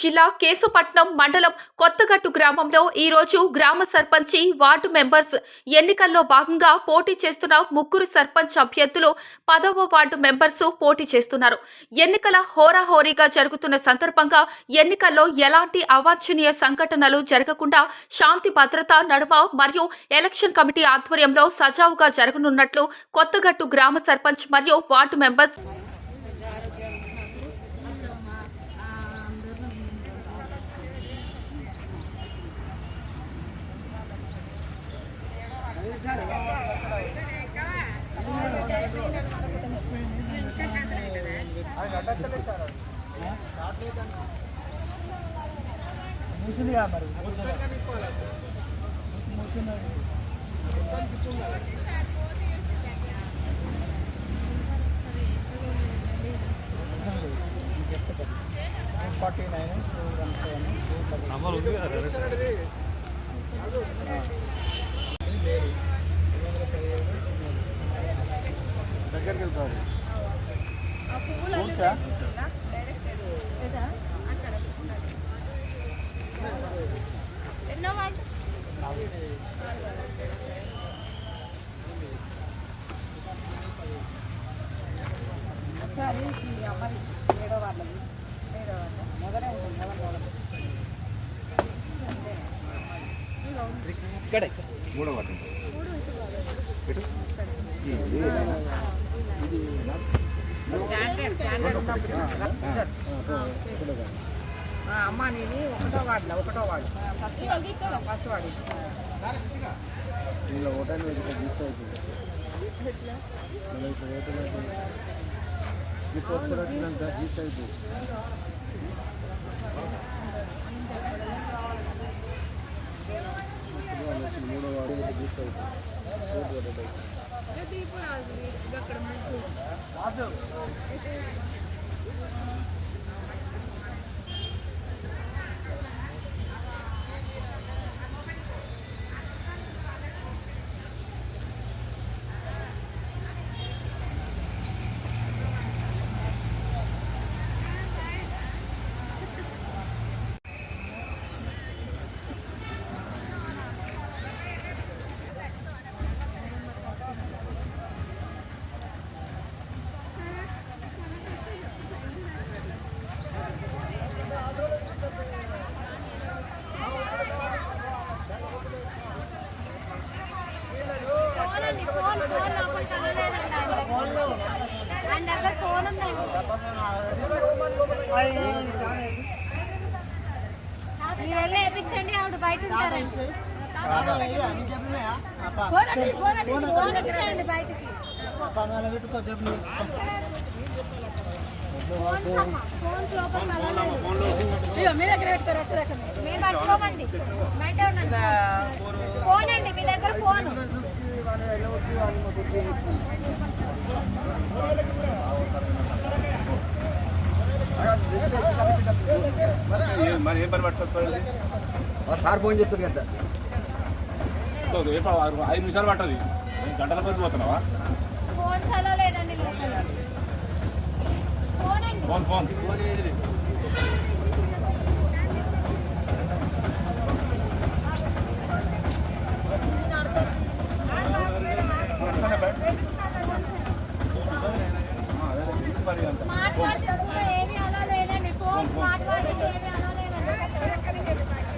జిల్లా కేశపట్నం మండలం కొత్తగట్టు గ్రామంలో ఈరోజు గ్రామ సర్పంచి వార్డు మెంబర్స్ ఎన్నికల్లో భాగంగా పోటీ చేస్తున్న ముగ్గురు సర్పంచ్ అభ్యర్థులు పదవ వార్డు మెంబర్స్ పోటీ చేస్తున్నారు. ఎన్నికల హోరాహోరీగా జరుగుతున్న సందర్భంగా ఎన్నికల్లో ఎలాంటి అవాంఛనీయ సంఘటనలు జరగకుండా శాంతి భద్రత నడుమ మరియు ఎలక్షన్ కమిటీ ఆధ్వర్యంలో సజావుగా జరగనున్నట్లు కొత్తగట్టు గ్రామ సర్పంచ్ మరియు వార్డు మెంబర్స్ మూసిందిగా మరి మూసినది forty nine two one seven two number ఉంది కదా దగ్గరికి వెళ్తారు ఒకసారి ఈ అమ్మది ఏడో వాళ్ళది ఏడో వాళ్ళ మొదలే ఉంటుంది. మొదలు మొదలు ఇక్కడే. మూడో వాటి స్టాండర్డ్ అమ్మ నేను ఒకటో వార్డులో ఒకటో వాడు ఫస్ట్ వార్డు ఇలా ఇలా మూడో వాడు తీసుకోవచ్చు అవుతుంది. ఫోన్ మీరు వెళ్ళి వేయించండి ఆవిడ బయట ఉంటారండి ఫోన్ బయటకి ఫోన్ లోపల మేము పట్టుకోమండి బయట ఉండండి ఫోన్ అండి మీ దగ్గర ఫోన్. మరి ఏం పని పట్టుకోవాలి సార్ ఫోన్ చెప్తారు కదా. ఐదు నిమిషాలు పట్టది. గంటల పని పోతున్నావా? ఫోన్ సలో లేదండి లోపల. ఫోన్ స్మార్ట్ వాచ్ కూడా ఏమీ అలా లేదండి. ఫోన్ స్మార్ట్ వాచ్ ఏమీ అలా లేదండి.